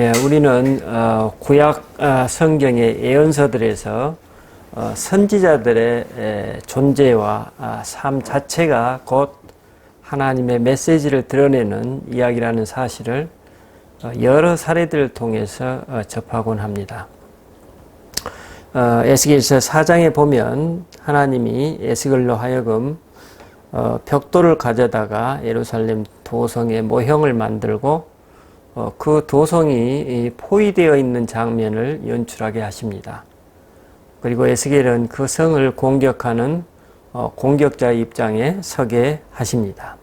예, 우리는 어, 구약 아, 성경의 예언서들에서 어, 선지자들의 에, 존재와 아, 삶 자체가 곧 하나님의 메시지를 드러내는 이야기라는 사실을 어, 여러 사례들을 통해서 어, 접하곤 합니다. 어, 에스겔서 4장에 보면 하나님이 에스겔로 하여금 어, 벽돌을 가져다가 예루살렘 도성의 모형을 만들고 어, 그 도성이 포위되어 있는 장면을 연출하게 하십니다. 그리고 에스겔은 그 성을 공격하는 어, 공격자의 입장에 서게 하십니다.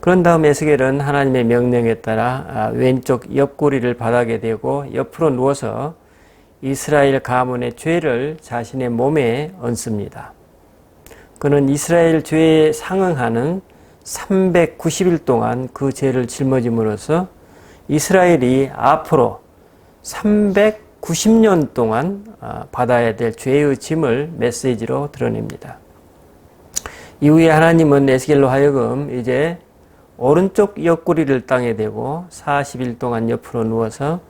그런 다음 에스겔은 하나님의 명령에 따라 아, 왼쪽 옆구리를 바닥에 대고 옆으로 누워서 이스라엘 가문의 죄를 자신의 몸에 얹습니다. 그는 이스라엘 죄에 상응하는 390일 동안 그 죄를 짊어짐으로써 이스라엘이 앞으로 390년 동안 아, 받아야 될 죄의 짐을 메시지로 드러냅니다. 이후에 하나님은 에스겔로 하여금 이제 오른쪽 옆구리를 땅에 대고 40일 동안 옆으로 누워서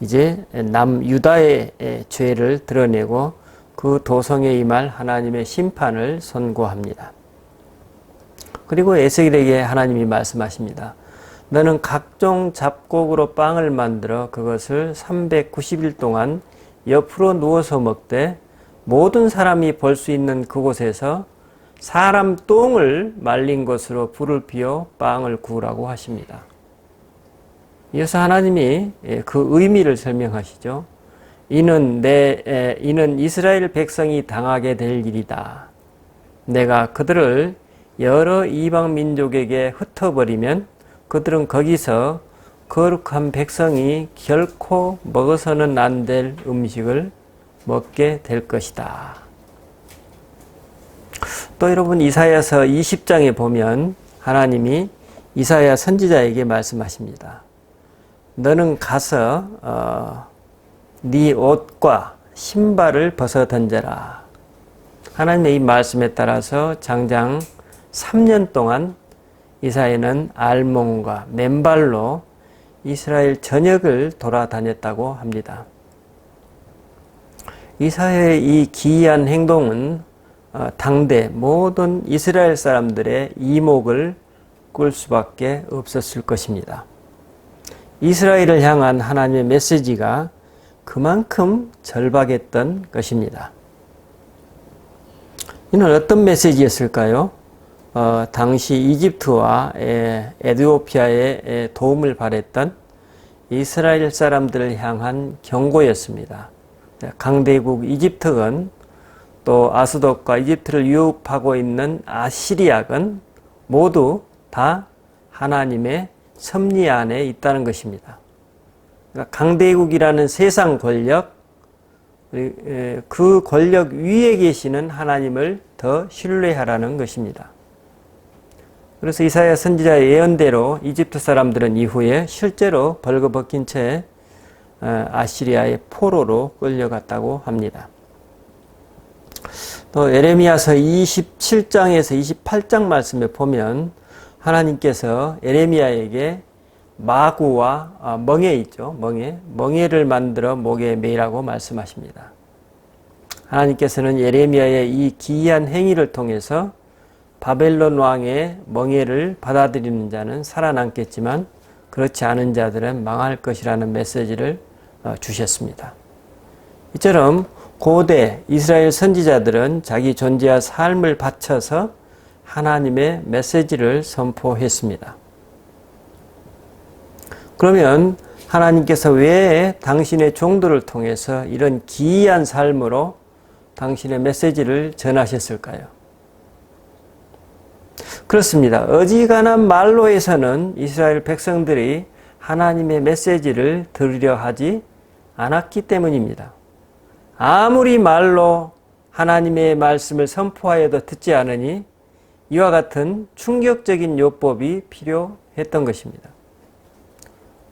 이제 남유다의 죄를 드러내고 그 도성에 임할 하나님의 심판을 선고합니다. 그리고 에스겔에게 하나님이 말씀하십니다. 너는 각종 잡곡으로 빵을 만들어 그것을 390일 동안 옆으로 누워서 먹되 모든 사람이 볼 수 있는 그곳에서 사람 똥을 말린 것으로 불을 피워 빵을 구우라고 하십니다. 이어서 하나님이 그 의미를 설명하시죠. 이는 내 이는 이스라엘 백성이 당하게 될 일이다. 내가 그들을 여러 이방 민족에게 흩어버리면 그들은 거기서 거룩한 백성이 결코 먹어서는 안 될 음식을 먹게 될 것이다. 또 여러분 이사야서 20장에 보면 하나님이 이사야 선지자에게 말씀하십니다. 너는 가서 어, 네 옷과 신발을 벗어 던져라. 하나님의 이 말씀에 따라서 장장 3년 동안 이사야는 알몬과 맨발로 이스라엘 전역을 돌아다녔다고 합니다. 이사야의 이 기이한 행동은 어, 당대 모든 이스라엘 사람들의 이목을 끌 수밖에 없었을 것입니다. 이스라엘을 향한 하나님의 메시지가 그만큼 절박했던 것입니다. 이는 어떤 메시지였을까요? 어, 당시 이집트와 에, 에디오피아에 도움을 바랬던 이스라엘 사람들을 향한 경고였습니다. 강대국 이집트군 또 아스돗과 이집트를 유혹하고 있는 아시리아군 모두 다 하나님의 섭리 안에 있다는 것입니다. 그러니까 강대국이라는 세상 권력, 그 권력 위에 계시는 하나님을 더 신뢰하라는 것입니다. 그래서 이사야 선지자의 예언대로 이집트 사람들은 이후에 실제로 벌거벗긴 채 어, 아시리아의 포로로 끌려갔다고 합니다. 또 에레미야서 27장에서 28장 말씀에 보면 하나님께서 에레미야에게 마구와 아, 멍에 있죠. 멍에. 멍에를 만들어 목에 매라고 말씀하십니다. 하나님께서는 예레미야의 이 기이한 행위를 통해서 바벨론 왕의 멍에를 받아들이는 자는 살아남겠지만 그렇지 않은 자들은 망할 것이라는 메시지를 어, 주셨습니다. 이처럼 고대 이스라엘 선지자들은 자기 존재와 삶을 바쳐서 하나님의 메시지를 선포했습니다. 그러면 하나님께서 왜 당신의 종들을 통해서 이런 기이한 삶으로 당신의 메시지를 전하셨을까요? 그렇습니다. 어지간한 말로 해서는 이스라엘 백성들이 하나님의 메시지를 들으려 하지 않았기 때문입니다. 아무리 말로 하나님의 말씀을 선포하여도 듣지 않으니 이와 같은 충격적인 요법이 필요했던 것입니다.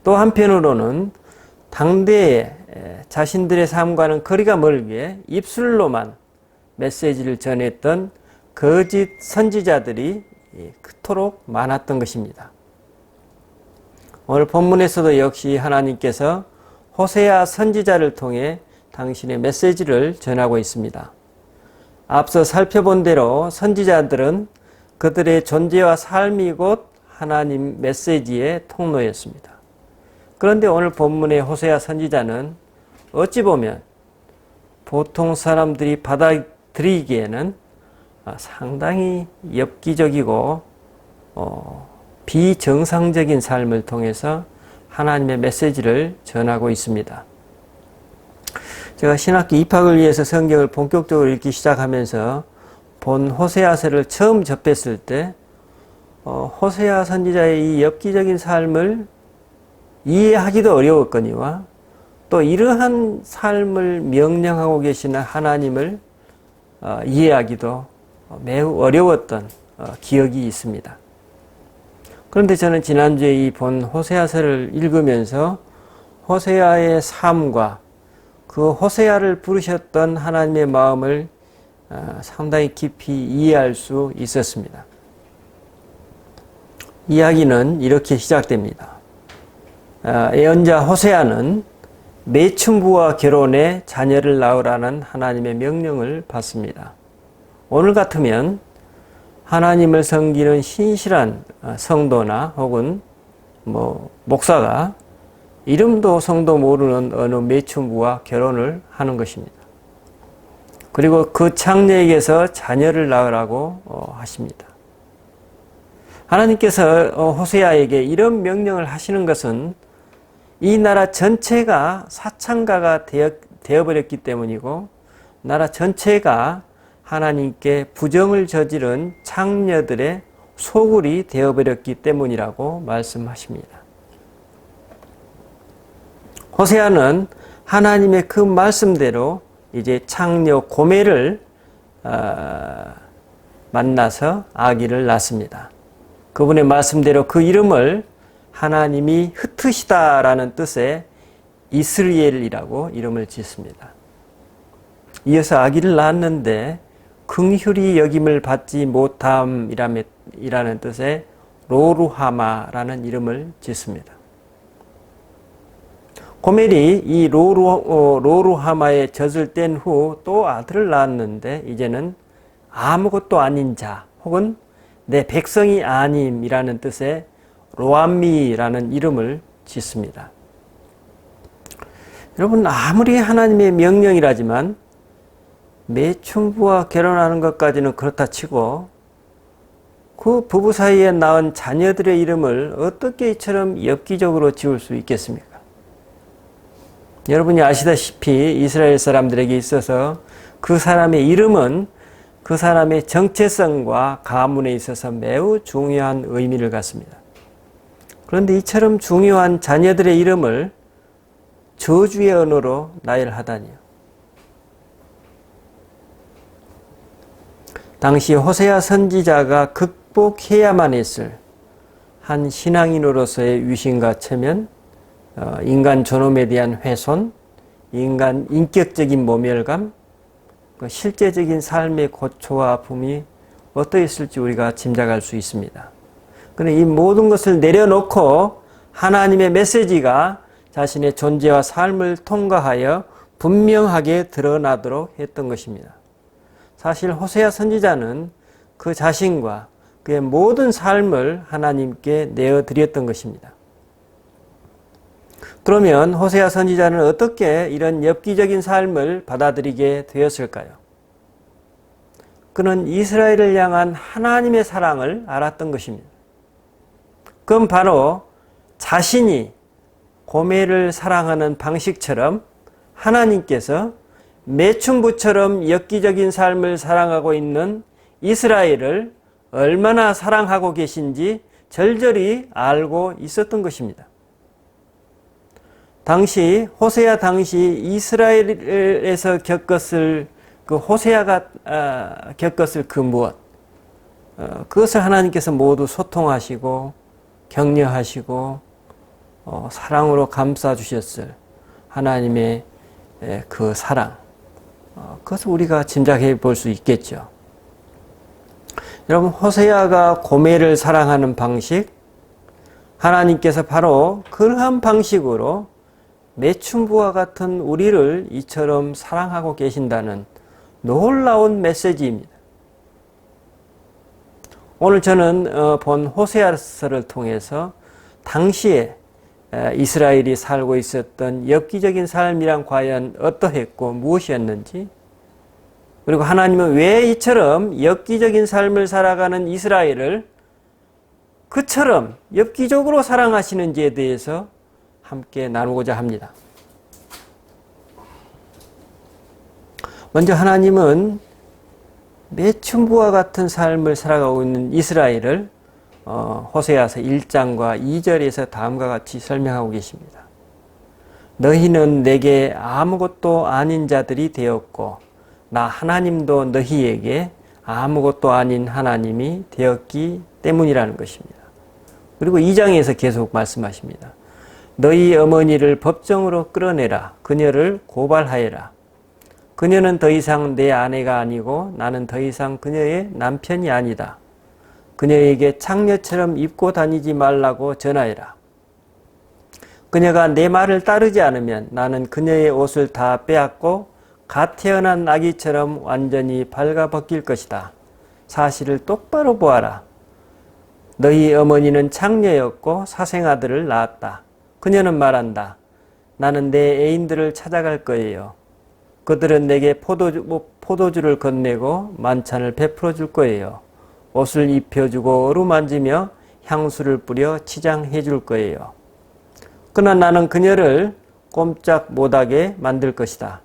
또 한편으로는 당대에 자신들의 삶과는 거리가 멀기에 입술로만 메시지를 전했던 거짓 선지자들이 그토록 많았던 것입니다. 오늘 본문에서도 역시 하나님께서 호세아 선지자를 통해 당신의 메시지를 전하고 있습니다. 앞서 살펴본 대로 선지자들은 그들의 존재와 삶이 곧 하나님 메시지의 통로였습니다. 그런데 오늘 본문의 호세아 선지자는 어찌 보면 보통 사람들이 받아들이기에는 상당히 엽기적이고 어, 비정상적인 삶을 통해서 하나님의 메시지를 전하고 있습니다. 제가 신학교 입학을 위해서 성경을 본격적으로 읽기 시작하면서 본 호세아서를 처음 접했을 때 어, 호세아 선지자의 이 엽기적인 삶을 이해하기도 어려웠거니와 또 이러한 삶을 명령하고 계시는 하나님을 어, 이해하기도 매우 어려웠던 어, 기억이 있습니다. 그런데 저는 지난주에 이 본 호세아서를 읽으면서 호세아의 삶과 그 호세아를 부르셨던 하나님의 마음을 어, 상당히 깊이 이해할 수 있었습니다. 이야기는 이렇게 시작됩니다. 어, 예언자 호세아는 매춘부와 결혼해 자녀를 낳으라는 하나님의 명령을 받습니다. 오늘 같으면 하나님을 섬기는 신실한 어, 성도나 혹은 뭐 목사가 이름도 성도 모르는 어느 매춘부와 결혼을 하는 것입니다. 그리고 그 창녀에게서 자녀를 낳으라고 어, 하십니다. 하나님께서 어, 호세아에게 이런 명령을 하시는 것은 이 나라 전체가 사창가가 되어, 되어버렸기 때문이고 나라 전체가 하나님께 부정을 저지른 창녀들의 소굴이 되어버렸기 때문이라고 말씀하십니다. 호세아는 하나님의 그 말씀대로 이제 창녀 고매를 어, 만나서 아기를 낳습니다. 그분의 말씀대로 그 이름을 하나님이 흩으시다라는 뜻의 이스리엘이라고 이름을 짓습니다. 이어서 아기를 낳았는데 긍휼히 여김을 받지 못함이라는 뜻의 로루하마라는 이름을 짓습니다. 고멜이 이 로루, 어, 로루하마에 젖을 뗀 후 또 아들을 낳았는데 이제는 아무것도 아닌 자 혹은 내 백성이 아님이라는 뜻의 로암미라는 이름을 짓습니다. 여러분 아무리 하나님의 명령이라지만 매춘부와 결혼하는 것까지는 그렇다 치고 그 부부 사이에 낳은 자녀들의 이름을 어떻게 이처럼 엽기적으로 지을 수 있겠습니까? 여러분이 아시다시피 이스라엘 사람들에게 있어서 그 사람의 이름은 그 사람의 정체성과 가문에 있어서 매우 중요한 의미를 갖습니다. 그런데 이처럼 중요한 자녀들의 이름을 저주의 언어로 나열하다니요. 당시 호세아 선지자가 극복해야만 했을 한 신앙인으로서의 위신과 체면, 어, 인간 존엄에 대한 훼손, 인간 인격적인 모멸감, 그 실제적인 삶의 고초와 아픔이 어떠했을지 우리가 짐작할 수 있습니다. 그런데 이 모든 것을 내려놓고 하나님의 메시지가 자신의 존재와 삶을 통과하여 분명하게 드러나도록 했던 것입니다. 사실 호세아 선지자는 그 자신과 그의 모든 삶을 하나님께 내어 드렸던 것입니다. 그러면 호세아 선지자는 어떻게 이런 엽기적인 삶을 받아들이게 되었을까요? 그는 이스라엘을 향한 하나님의 사랑을 알았던 것입니다. 그건 바로 자신이 고매를 사랑하는 방식처럼 하나님께서 매춘부처럼 엽기적인 삶을 사랑하고 있는 이스라엘을 얼마나 사랑하고 계신지 절절히 알고 있었던 것입니다. 당시 호세아 당시 이스라엘에서 겪었을 그 호세아가 아, 겪었을 그 무엇 어, 그것을 하나님께서 모두 소통하시고 격려하시고 어, 사랑으로 감싸 주셨을 하나님의 그 사랑 어, 그것을 우리가 짐작해 볼 수 있겠죠. 여러분 호세아가 고멜을 사랑하는 방식, 하나님께서 바로 그러한 방식으로 매춘부와 같은 우리를 이처럼 사랑하고 계신다는 놀라운 메시지입니다. 오늘 저는 어, 본 호세아서를 통해서 당시에 이스라엘이 살고 있었던 엽기적인 삶이란 과연 어떠했고 무엇이었는지 그리고 하나님은 왜 이처럼 엽기적인 삶을 살아가는 이스라엘을 그처럼 엽기적으로 사랑하시는지에 대해서 함께 나누고자 합니다. 먼저 하나님은 매춘부와 같은 삶을 살아가고 있는 이스라엘을 어, 호세아서 1장과 2절에서 다음과 같이 설명하고 계십니다. 너희는 내게 아무것도 아닌 자들이 되었고 나 하나님도 너희에게 아무것도 아닌 하나님이 되었기 때문이라는 것입니다. 그리고 2장에서 계속 말씀하십니다. 너희 어머니를 법정으로 끌어내라. 그녀를 고발하여라. 그녀는 더 이상 내 아내가 아니고 나는 더 이상 그녀의 남편이 아니다. 그녀에게 창녀처럼 입고 다니지 말라고 전하여라. 그녀가 내 말을 따르지 않으면 나는 그녀의 옷을 다 빼앗고 갓 태어난 아기처럼 완전히 발가벗길 것이다. 사실을 똑바로 보아라. 너희 어머니는 창녀였고 사생아들을 낳았다. 그녀는 말한다. 나는 내 애인들을 찾아갈 거예요. 그들은 내게 포도주, 포도주를 건네고 만찬을 베풀어 줄 거예요. 옷을 입혀주고 어루 만지며 향수를 뿌려 치장해 줄 거예요. 그러나 나는 그녀를 꼼짝 못하게 만들 것이다.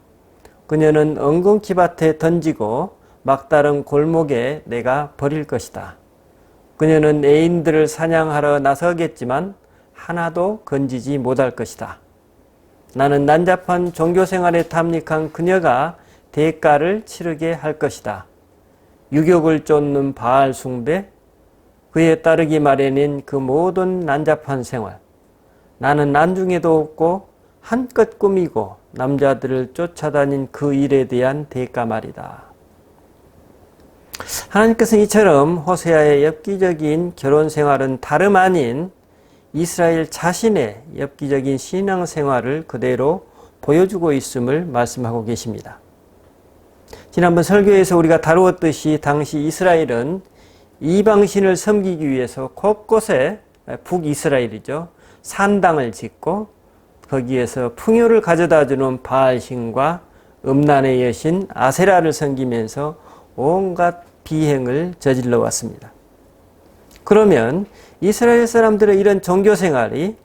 그녀는 엉겅퀴 밭에 던지고 막다른 골목에 내가 버릴 것이다. 그녀는 애인들을 사냥하러 나서겠지만 하나도 건지지 못할 것이다. 나는 난잡한 종교 생활에 탐닉한 그녀가 대가를 치르게 할 것이다. 유격을 쫓는 바알 숭배, 그에 따르기 마련인 그 모든 난잡한 생활. 나는 난중에도 없고 한껏 꾸미고 남자들을 쫓아다닌 그 일에 대한 대가 말이다. 하나님께서는 이처럼 호세아의 엽기적인 결혼 생활은 다름 아닌 이스라엘 자신의 엽기적인 신앙 생활을 그대로 보여주고 있음을 말씀하고 계십니다. 지난번 설교에서 우리가 다루었듯이 당시 이스라엘은 이방신을 섬기기 위해서 곳곳에 북이스라엘이죠. 산당을 짓고 거기에서 풍요를 가져다 주는 바알신과 음란의 여신 아세라를 섬기면서 온갖 비행을 저질러 왔습니다. 그러면 이스라엘 사람들의 이런 종교 생활이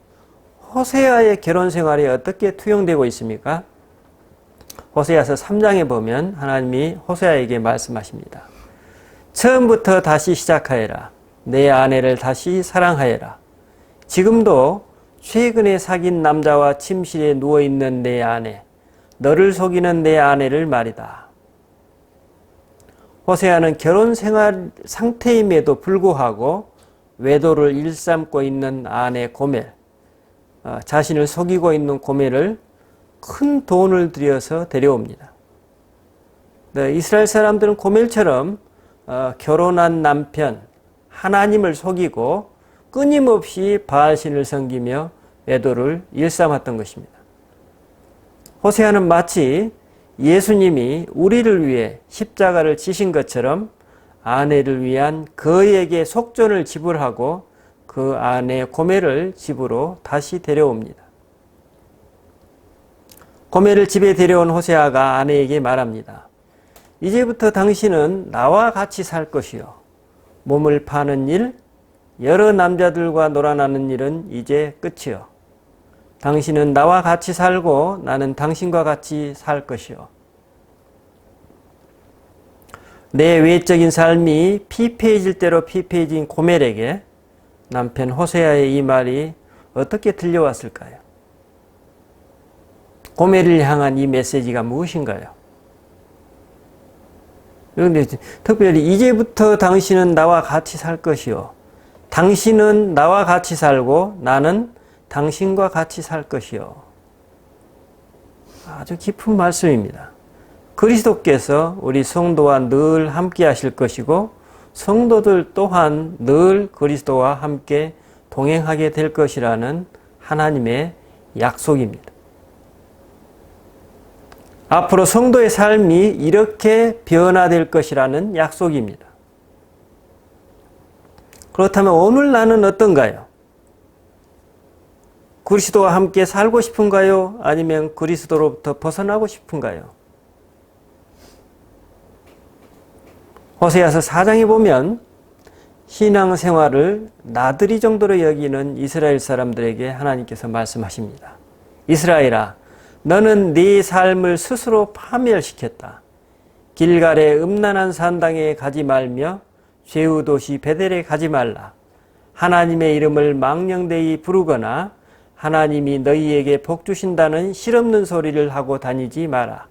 호세아의 결혼 생활에 어떻게 투영되고 있습니까? 호세아서 3장에 보면 하나님이 호세아에게 말씀하십니다. 처음부터 다시 시작하여라. 내 아내를 다시 사랑하여라. 지금도 최근에 사귄 남자와 침실에 누워있는 내 아내, 너를 속이는 내 아내를 말이다. 호세아는 결혼 생활 상태임에도 불구하고 외도를 일삼고 있는 아내 고멜, 어, 자신을 속이고 있는 고멜을 큰 돈을 들여서 데려옵니다. 네, 이스라엘 사람들은 고멜처럼 어, 결혼한 남편 하나님을 속이고 끊임없이 바알신을 섬기며 외도를 일삼았던 것입니다. 호세아는 마치 예수님이 우리를 위해 십자가를 지신 것처럼 아내를 위한 그에게 속전을 지불하고 그 아내 고매를 집으로 다시 데려옵니다. 고매를 집에 데려온 호세아가 아내에게 말합니다. 이제부터 당신은 나와 같이 살 것이요. 몸을 파는 일, 여러 남자들과 놀아나는 일은 이제 끝이요. 당신은 나와 같이 살고 나는 당신과 같이 살 것이요. 내 외적인 삶이 피폐해질 대로 피폐해진 고멜에게 남편 호세아의 이 말이 어떻게 들려왔을까요? 고멜을 향한 이 메시지가 무엇인가요? 특별히 이제부터 당신은 나와 같이 살 것이요. 당신은 나와 같이 살고 나는 당신과 같이 살 것이요. 아주 깊은 말씀입니다. 그리스도께서 우리 성도와 늘 함께 하실 것이고 성도들 또한 늘 그리스도와 함께 동행하게 될 것이라는 하나님의 약속입니다. 앞으로 성도의 삶이 이렇게 변화될 것이라는 약속입니다. 그렇다면 오늘 나는 어떤가요? 그리스도와 함께 살고 싶은가요? 아니면 그리스도로부터 벗어나고 싶은가요? 호세아서 4장에 보면 신앙생활을 나들이 정도로 여기는 이스라엘 사람들에게 하나님께서 말씀하십니다. 이스라엘아, 너는 네 삶을 스스로 파멸시켰다. 길갈의 음란한 산당에 가지 말며 죄우 도시 베델에 가지 말라. 하나님의 이름을 망령되이 부르거나 하나님이 너희에게 복 주신다는 실없는 소리를 하고 다니지 마라.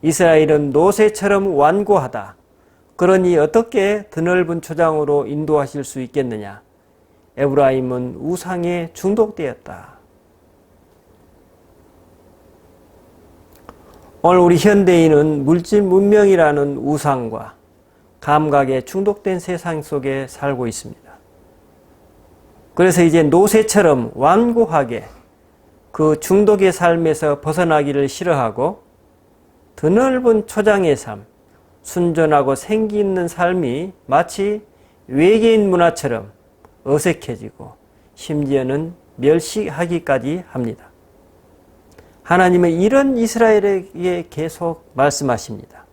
이스라엘은 노새처럼 완고하다. 그러니 어떻게 드넓은 초장으로 인도하실 수 있겠느냐? 에브라임은 우상에 중독되었다. 오늘 우리 현대인은 물질 문명이라는 우상과 감각에 중독된 세상 속에 살고 있습니다. 그래서 이제 노새처럼 완고하게 그 중독의 삶에서 벗어나기를 싫어하고 드넓은 초장의 삶, 순전하고 생기 있는 삶이 마치 외계인 문화처럼 어색해지고 심지어는 멸시하기까지 합니다. 하나님은 이런 이스라엘에게 계속 말씀하십니다.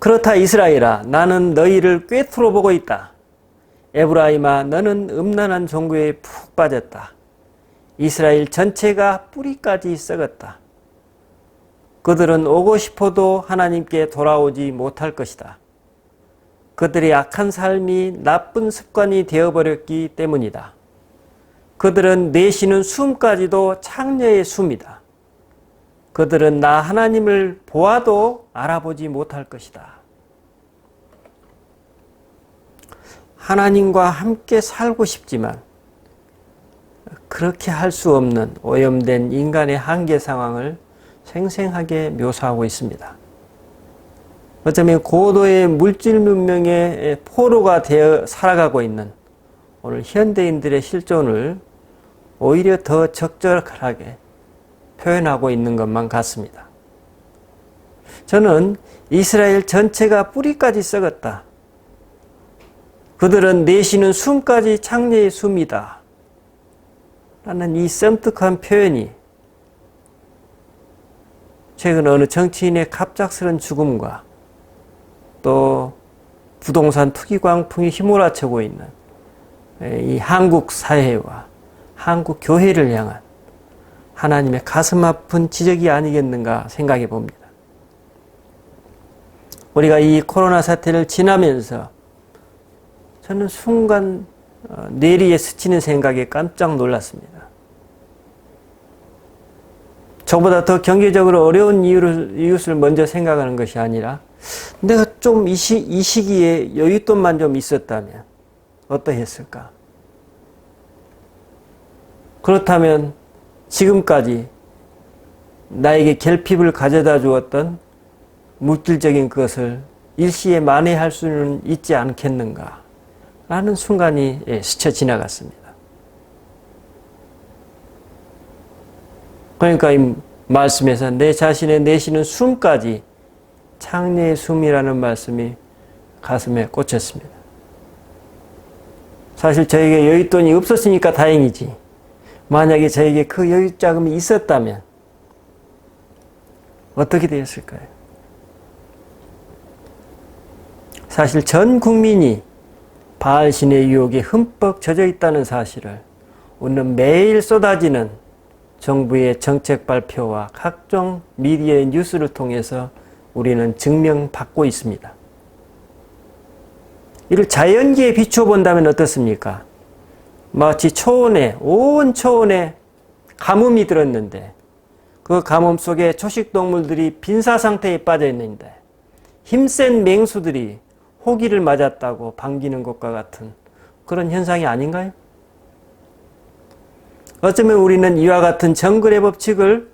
그렇다 이스라엘아 나는 너희를 꿰뚫어 보고 있다. 에브라임아 너는 음란한 종교에 푹 빠졌다. 이스라엘 전체가 뿌리까지 썩었다. 그들은 오고 싶어도 하나님께 돌아오지 못할 것이다. 그들의 악한 삶이 나쁜 습관이 되어버렸기 때문이다. 그들은 내쉬는 숨까지도 창녀의 숨이다. 그들은 나 하나님을 보아도 알아보지 못할 것이다. 하나님과 함께 살고 싶지만 그렇게 할 수 없는 오염된 인간의 한계 상황을 생생하게 묘사하고 있습니다. 어쩌면 고도의 물질 문명의 포로가 되어 살아가고 있는 오늘 현대인들의 실존을 오히려 더 적절하게 표현하고 있는 것만 같습니다. 저는 이스라엘 전체가 뿌리까지 썩었다. 그들은 내쉬는 숨까지 창녀의 숨이다. 라는 이 썸뜩한 표현이 최근 어느 정치인의 갑작스런 죽음과 또 부동산 투기 광풍이 휘몰아치고 있는 이 한국 사회와 한국 교회를 향한 하나님의 가슴 아픈 지적이 아니겠는가 생각해 봅니다. 우리가 이 코로나 사태를 지나면서 저는 순간 어, 뇌리에 스치는 생각에 깜짝 놀랐습니다. 저보다 더 경제적으로 어려운 이유를, 이웃을 먼저 생각하는 것이 아니라 내가 좀이이 시기에 여윳돈만 좀 있었다면 어떠했을까? 그렇다면 지금까지 나에게 결핍을 가져다 주었던 물질적인 것을 일시에 만회할 수는 있지 않겠는가? 라는 순간이 예, 스쳐 지나갔습니다. 그러니까 이 말씀에서 내 자신의 내쉬는 숨까지 창녀의 숨이라는 말씀이 가슴에 꽂혔습니다. 사실 저에게 여윳돈이 없었으니까 다행이지. 만약에 저에게 그 여유 자금이 있었다면 어떻게 되었을까요? 사실 전 국민이 바알신의 유혹에 흠뻑 젖어 있다는 사실을 오늘 매일 쏟아지는 정부의 정책 발표와 각종 미디어의 뉴스를 통해서 우리는 증명받고 있습니다. 이를 자연계에 비춰 본다면 어떻습니까? 마치 초원에, 온 초원에 가뭄이 들었는데 그 가뭄 속에 초식동물들이 빈사 상태에 빠져 있는데 힘센 맹수들이 호기를 맞았다고 반기는 것과 같은 그런 현상이 아닌가요? 어쩌면 우리는 이와 같은 정글의 법칙을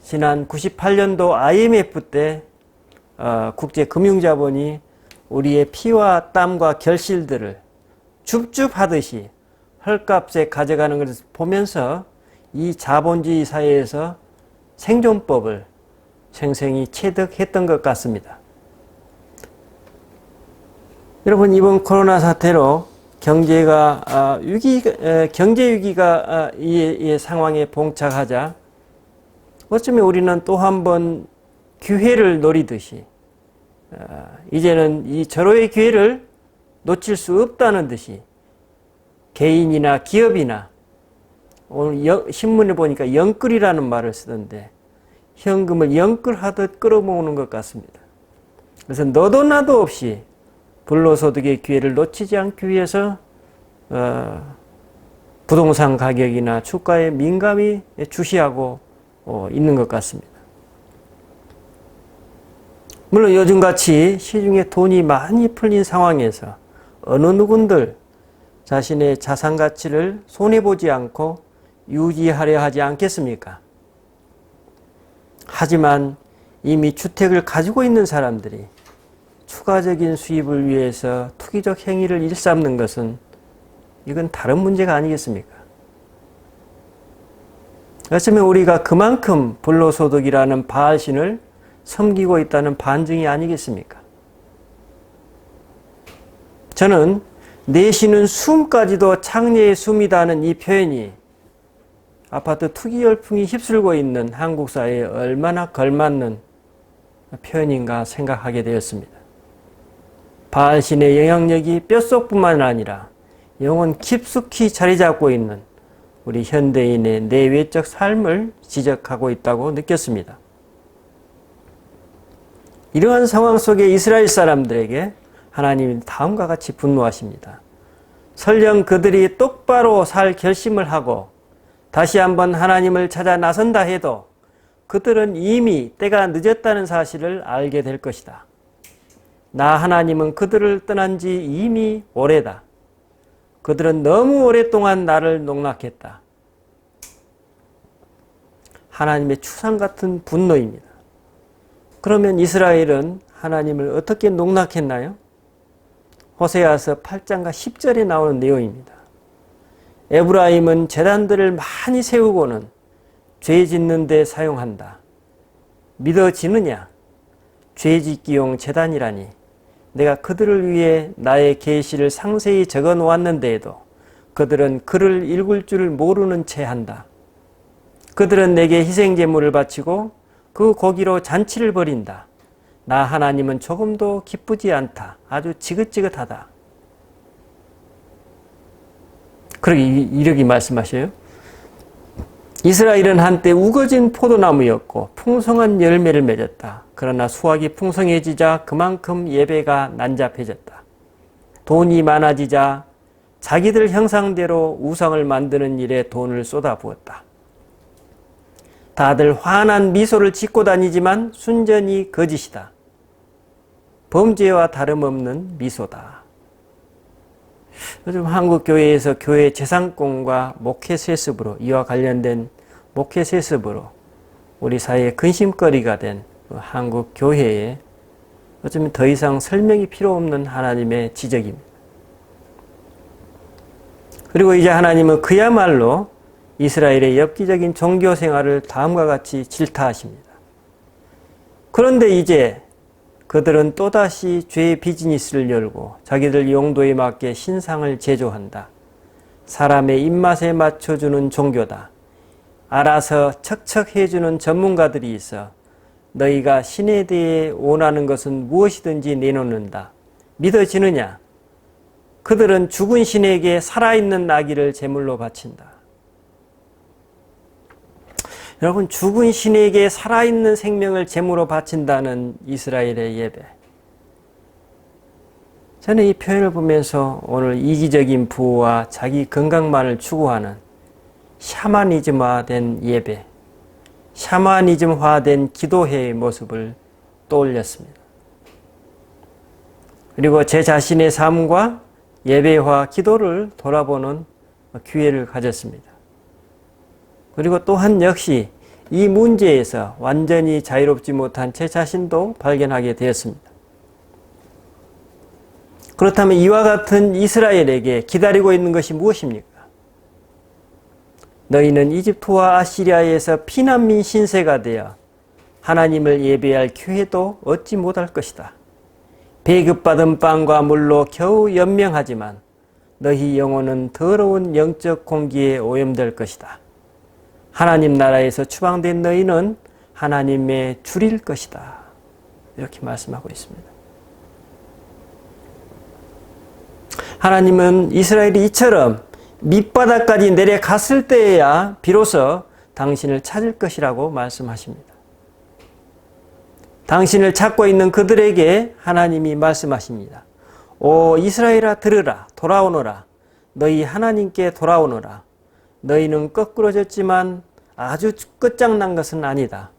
지난 98년도 IMF 때 어, 국제금융자본이 우리의 피와 땀과 결실들을 줍줍하듯이 헐값에 가져가는 것을 보면서 이 자본주의 사회에서 생존법을 생생히 체득했던 것 같습니다. 여러분 이번 코로나 사태로 경제가 아, 위기 경제 위기가 아, 이 상황에 봉착하자 어쩌면 우리는 또 한 번 기회를 노리듯이 아, 이제는 이 절호의 기회를 놓칠 수 없다는 듯이 개인이나 기업이나 오늘 신문에 보니까 영끌이라는 말을 쓰던데 현금을 영끌하듯 끌어모으는 것 같습니다. 그래서 너도 나도 없이 불로소득의 기회를 놓치지 않기 위해서 어, 부동산 가격이나 주가에 민감히 주시하고 어, 있는 것 같습니다. 물론 요즘같이 시중에 돈이 많이 풀린 상황에서 어느 누군들 자신의 자산 가치를 손해보지 않고 유지하려 하지 않겠습니까? 하지만 이미 주택을 가지고 있는 사람들이 추가적인 수입을 위해서 투기적 행위를 일삼는 것은 이건 다른 문제가 아니겠습니까? 어쩌면 우리가 그만큼 불로소득이라는 바알신을 섬기고 있다는 반증이 아니겠습니까? 저는 내쉬는 숨까지도 창녀의 숨이다는 이 표현이 아파트 투기 열풍이 휩쓸고 있는 한국 사회에 얼마나 걸맞는 표현인가 생각하게 되었습니다. 바알 신의 영향력이 뼛속뿐만 아니라 영혼 깊숙이 자리 잡고 있는 우리 현대인의 내외적 삶을 지적하고 있다고 느꼈습니다. 이러한 상황 속에 이스라엘 사람들에게 하나님이 다음과 같이 분노하십니다. 설령 그들이 똑바로 살 결심을 하고 다시 한번 하나님을 찾아 나선다 해도 그들은 이미 때가 늦었다는 사실을 알게 될 것이다. 나 하나님은 그들을 떠난 지 이미 오래다. 그들은 너무 오랫동안 나를 농락했다. 하나님의 추상 같은 분노입니다. 그러면 이스라엘은 하나님을 어떻게 농락했나요? 호세아서 8장과 10절에 나오는 내용입니다. 에브라임은 재단들을 많이 세우고는 죄 짓는 데 사용한다. 믿어지느냐? 죄 짓기용 재단이라니. 내가 그들을 위해 나의 계시를 상세히 적어 놓았는데도 그들은 글을 읽을 줄 모르는 채 한다. 그들은 내게 희생 제물을 바치고 그 고기로 잔치를 벌인다. 나 하나님은 조금도 기쁘지 않다. 아주 지긋지긋하다. 그렇게 이렇게 말씀하셔요. 이스라엘은 한때 우거진 포도나무였고 풍성한 열매를 맺었다. 그러나 수확이 풍성해지자 그만큼 예배가 난잡해졌다. 돈이 많아지자 자기들 형상대로 우상을 만드는 일에 돈을 쏟아부었다. 다들 환한 미소를 짓고 다니지만 순전히 거짓이다. 범죄와 다름없는 미소다. 요즘 한국 교회에서 교회 재산권과 목회 세습으로 이와 관련된 목회 세습으로 우리 사회의 근심거리가 된그 한국 교회에 어쩌면 더 이상 설명이 필요 없는 하나님의 지적입니다. 그리고 이제 하나님은 그야말로 이스라엘의 엽기적인 종교 생활을 다음과 같이 질타하십니다. 그런데 이제 그들은 또다시 죄의 비즈니스를 열고 자기들 용도에 맞게 신상을 제조한다. 사람의 입맛에 맞춰주는 종교다. 알아서 척척해주는 전문가들이 있어 너희가 신에 대해 원하는 것은 무엇이든지 내놓는다. 믿어지느냐? 그들은 죽은 신에게 살아있는 나귀를 제물로 바친다. 여러분, 죽은 신에게 살아있는 생명을 제물로 바친다는 이스라엘의 예배. 저는 이 표현을 보면서 오늘 이기적인 부와 자기 건강만을 추구하는 샤머니즘화된 예배, 샤머니즘화된 기도회의 모습을 떠올렸습니다. 그리고 제 자신의 삶과 예배와 기도를 돌아보는 기회를 가졌습니다. 그리고 또한 역시 이 문제에서 완전히 자유롭지 못한 제 자신도 발견하게 되었습니다. 그렇다면 이와 같은 이스라엘에게 기다리고 있는 것이 무엇입니까? 너희는 이집트와 아시리아에서 피난민 신세가 되어 하나님을 예배할 기회도 얻지 못할 것이다. 배급받은 빵과 물로 겨우 연명하지만 너희 영혼은 더러운 영적 공기에 오염될 것이다. 하나님 나라에서 추방된 너희는 하나님의 줄일 것이다. 이렇게 말씀하고 있습니다. 하나님은 이스라엘이 이처럼 밑바닥까지 내려갔을 때에야 비로소 당신을 찾을 것이라고 말씀하십니다. 당신을 찾고 있는 그들에게 하나님이 말씀하십니다. 오 이스라엘아 들으라 돌아오너라 너희 하나님께 돌아오너라 너희는 거꾸러졌지만 아주 끝장난 것은 아니다.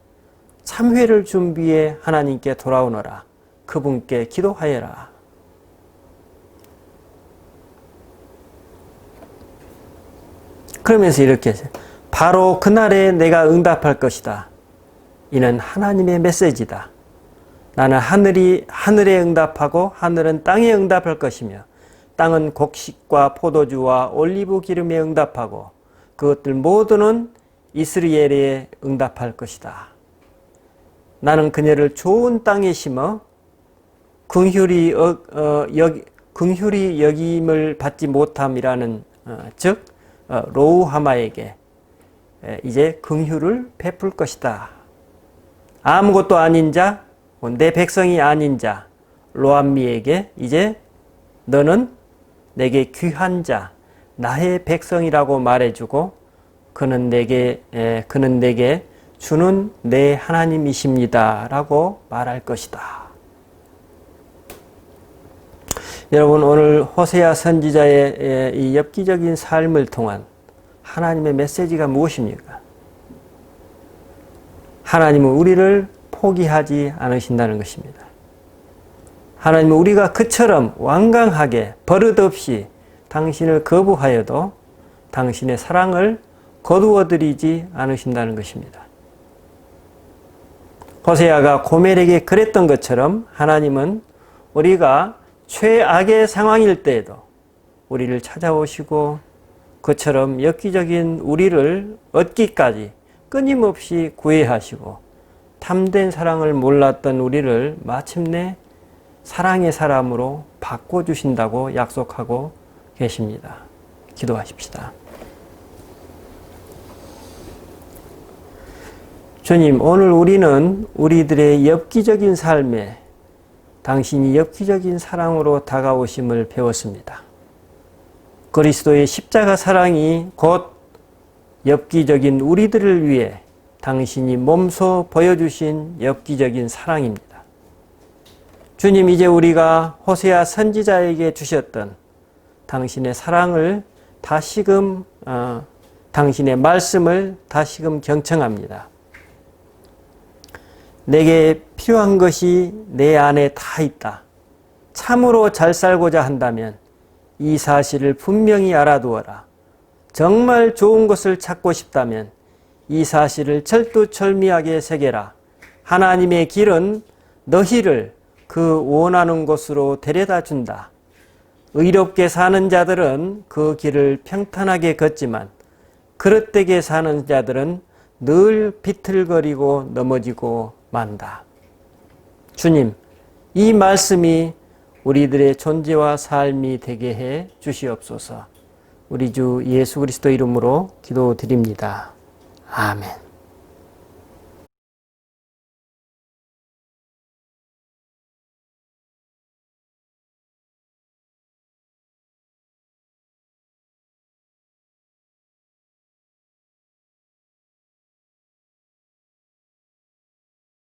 참회를 준비해 하나님께 돌아오너라 그분께 기도하여라. 그러면서 이렇게 바로 그날에 내가 응답할 것이다. 이는 하나님의 메시지다. 나는 하늘이 하늘에 응답하고 하늘은 땅에 응답할 것이며 땅은 곡식과 포도주와 올리브 기름에 응답하고 그것들 모두는 이스라엘에 응답할 것이다. 나는 그녀를 좋은 땅에 심어 긍휼이 어, 어, 여, 긍휼이 여김을 받지 못함이라는 어, 즉 어, 로우하마에게 이제 긍휼을 베풀 것이다. 아무것도 아닌 자, 내 백성이 아닌 자, 로암미에게 이제 너는 내게 귀한 자, 나의 백성이라고 말해주고 그는 내게 그는 내게 주는 내 하나님이십니다라고 말할 것이다. 여러분 오늘 호세아 선지자의 이 엽기적인 삶을 통한 하나님의 메시지가 무엇입니까? 하나님은 우리를 포기하지 않으신다는 것입니다. 하나님은 우리가 그처럼 완강하게 버릇없이 당신을 거부하여도 당신의 사랑을 거두어들이지 않으신다는 것입니다. 호세아가 고멜에게 그랬던 것처럼 하나님은 우리가 최악의 상황일 때에도 우리를 찾아오시고 그처럼 엽기적인 우리를 얻기까지 끊임없이 구애하시고 참된 사랑을 몰랐던 우리를 마침내 사랑의 사람으로 바꿔주신다고 약속하고 계십니다. 기도하십시다. 주님, 오늘 우리는 우리들의 엽기적인 삶에 당신이 엽기적인 사랑으로 다가오심을 배웠습니다. 그리스도의 십자가 사랑이 곧 엽기적인 우리들을 위해 당신이 몸소 보여주신 엽기적인 사랑입니다. 주님, 이제 우리가 호세아 선지자에게 주셨던 당신의 사랑을 다시금, 어, 당신의 말씀을 다시금 경청합니다. 내게 필요한 것이 내 안에 다 있다. 참으로 잘 살고자 한다면 이 사실을 분명히 알아두어라. 정말 좋은 것을 찾고 싶다면 이 사실을 철두철미하게 새겨라. 하나님의 길은 너희를 그 원하는 곳으로 데려다 준다. 의롭게 사는 자들은 그 길을 평탄하게 걷지만 그릇되게 사는 자들은 늘 비틀거리고 넘어지고 만다. 주님, 이 말씀이 우리들의 존재와 삶이 되게 해 주시옵소서. 우리 주 예수 그리스도 이름으로 기도드립니다. 아멘.